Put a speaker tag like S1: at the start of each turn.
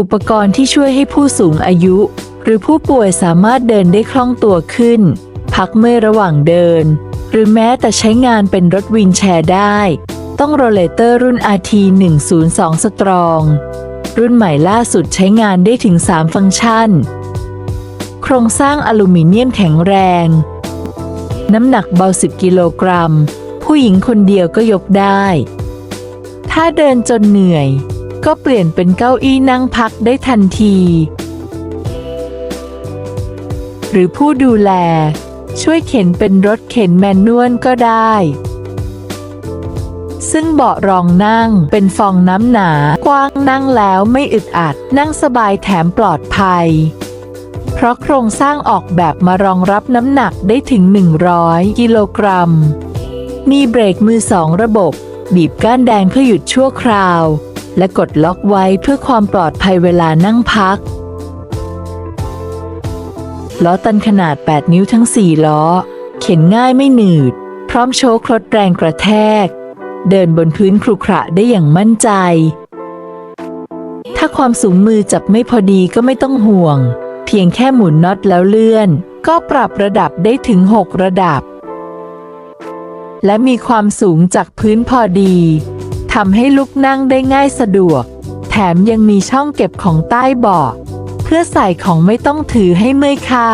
S1: อุปกรณ์ที่ช่วยให้ผู้สูงอายุ หรือผู้ป่วยสามารถเดินได้คล่องตัวขึ้น พักเมื่อระหว่างเดิน หรือแม้แต่ใช้งานเป็นรถวีลแชร์ได้ ต้องโรเลเตอร์รุ่น RT 102 Strong รุ่นใหม่ล่าสุดใช้งานได้ถึง 3 ฟังก์ชัน โครงสร้างอลูมิเนียมแข็งแรง น้ำหนักเบา 10 กิโลกรัม ผู้หญิงคนเดียวก็ยกได้ ถ้าเดินจนเหนื่อย ก็เปลี่ยนเป็นเก้าอี้นั่งพักได้ทันที หรือผู้ดูแล ช่วยเข็นเป็นรถเข็นแมนนวลก็ได้ ซึ่งเบาะรองนั่งเป็นฟองน้ำหนากว้างนั่งแล้วไม่อึดอัด นั่งสบายแถมปลอดภัย เพราะโครงสร้างออกแบบมารองรับน้ำหนักได้ถึง 100 กิโลกรัมมีเบรกมือสองระบบ บีบก้านแดงเพื่อหยุดชั่วคราว และกดล็อกไว้เพื่อความปลอดภัยเวลานั่งพัก ล้อตันขนาด 8 นิ้วทั้ง 4 ล้อ เข็นง่ายไม่หนืด พร้อมโชว์คลดแรงกระแทก เดินบนพื้นครุขระได้อย่างมั่นใจ ถ้าความสูงมือจับไม่พอดีก็ไม่ต้องห่วง เพียงแค่หมุนน็อตแล้วเลื่อน ก็ปรับระดับได้ถึง 6 ระดับและมีความสูงจากพื้นพอดี ทำให้ลุกนั่งได้ง่ายสะดวก แถมยังมีช่องเก็บของใต้เบาะเพื่อใส่ของไม่ต้องถือให้เมื่อยค่ะ